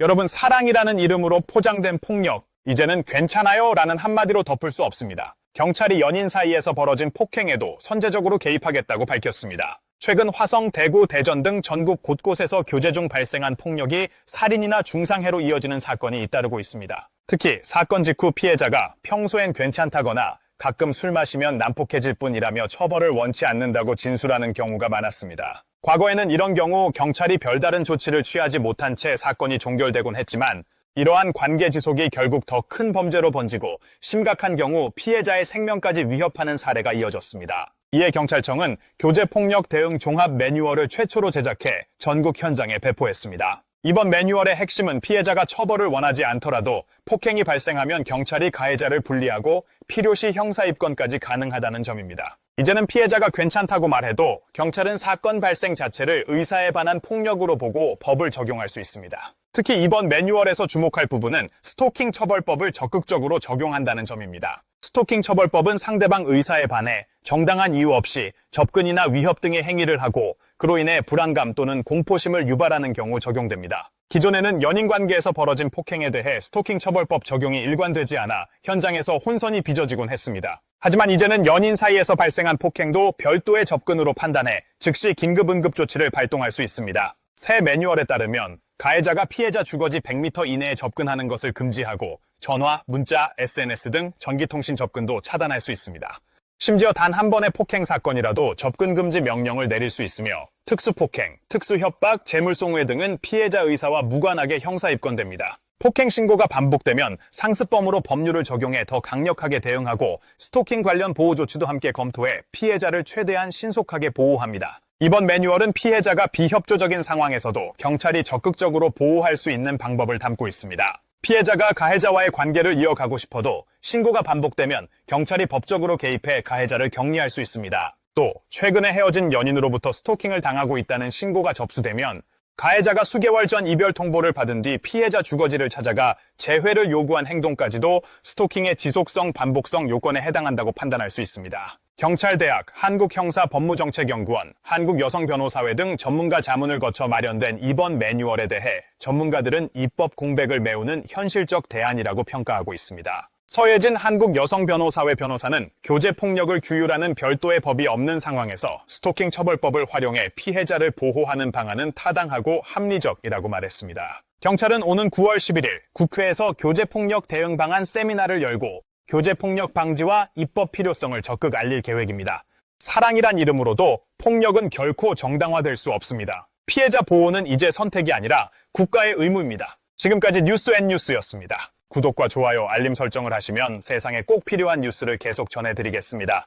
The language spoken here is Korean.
여러분, 사랑이라는 이름으로 포장된 폭력, 이제는 괜찮아요 라는 한마디로 덮을 수 없습니다. 경찰이 연인 사이에서 벌어진 폭행에도 선제적으로 개입하겠다고 밝혔습니다. 최근 화성, 대구, 대전 등 전국 곳곳에서 교제 중 발생한 폭력이 살인이나 중상해로 이어지는 사건이 잇따르고 있습니다. 특히 사건 직후 피해자가 평소엔 괜찮다거나 가끔 술 마시면 난폭해질 뿐이라며 처벌을 원치 않는다고 진술하는 경우가 많았습니다. 과거에는 이런 경우 경찰이 별다른 조치를 취하지 못한 채 사건이 종결되곤 했지만 이러한 관계 지속이 결국 더 큰 범죄로 번지고 심각한 경우 피해자의 생명까지 위협하는 사례가 이어졌습니다. 이에 경찰청은 교제폭력 대응 종합 매뉴얼을 최초로 제작해 전국 현장에 배포했습니다. 이번 매뉴얼의 핵심은 피해자가 처벌을 원하지 않더라도 폭행이 발생하면 경찰이 가해자를 분리하고 필요시 형사 입건까지 가능하다는 점입니다. 이제는 피해자가 괜찮다고 말해도 경찰은 사건 발생 자체를 의사에 반한 폭력으로 보고 법을 적용할 수 있습니다. 특히 이번 매뉴얼에서 주목할 부분은 스토킹 처벌법을 적극적으로 적용한다는 점입니다. 스토킹 처벌법은 상대방 의사에 반해 정당한 이유 없이 접근이나 위협 등의 행위를 하고 그로 인해 불안감 또는 공포심을 유발하는 경우 적용됩니다. 기존에는 연인 관계에서 벌어진 폭행에 대해 스토킹 처벌법 적용이 일관되지 않아 현장에서 혼선이 빚어지곤 했습니다. 하지만 이제는 연인 사이에서 발생한 폭행도 별도의 접근으로 판단해 즉시 긴급 응급 조치를 발동할 수 있습니다. 새 매뉴얼에 따르면 가해자가 피해자 주거지 100m 이내에 접근하는 것을 금지하고 전화, 문자, SNS 등 전기통신 접근도 차단할 수 있습니다. 심지어 단 한 번의 폭행 사건이라도 접근 금지 명령을 내릴 수 있으며 특수폭행, 특수협박, 재물송회 등은 피해자 의사와 무관하게 형사 입건됩니다. 폭행 신고가 반복되면 상습범으로 법률을 적용해 더 강력하게 대응하고 스토킹 관련 보호 조치도 함께 검토해 피해자를 최대한 신속하게 보호합니다. 이번 매뉴얼은 피해자가 비협조적인 상황에서도 경찰이 적극적으로 보호할 수 있는 방법을 담고 있습니다. 피해자가 가해자와의 관계를 이어가고 싶어도 신고가 반복되면 경찰이 법적으로 개입해 가해자를 격리할 수 있습니다. 또 최근에 헤어진 연인으로부터 스토킹을 당하고 있다는 신고가 접수되면 가해자가 수개월 전 이별 통보를 받은 뒤 피해자 주거지를 찾아가 재회를 요구한 행동까지도 스토킹의 지속성, 반복성 요건에 해당한다고 판단할 수 있습니다. 경찰대학, 한국형사법무정책연구원, 한국여성변호사회 등 전문가 자문을 거쳐 마련된 이번 매뉴얼에 대해 전문가들은 입법 공백을 메우는 현실적 대안이라고 평가하고 있습니다. 서예진 한국여성변호사회 변호사는 교제폭력을 규율하는 별도의 법이 없는 상황에서 스토킹 처벌법을 활용해 피해자를 보호하는 방안은 타당하고 합리적이라고 말했습니다. 경찰은 오는 9월 11일 국회에서 교제폭력 대응 방안 세미나를 열고 교제폭력 방지와 입법 필요성을 적극 알릴 계획입니다. 사랑이란 이름으로도 폭력은 결코 정당화될 수 없습니다. 피해자 보호는 이제 선택이 아니라 국가의 의무입니다. 지금까지 뉴스 앤 뉴스였습니다. 구독과 좋아요, 알림 설정을 하시면 세상에 꼭 필요한 뉴스를 계속 전해드리겠습니다.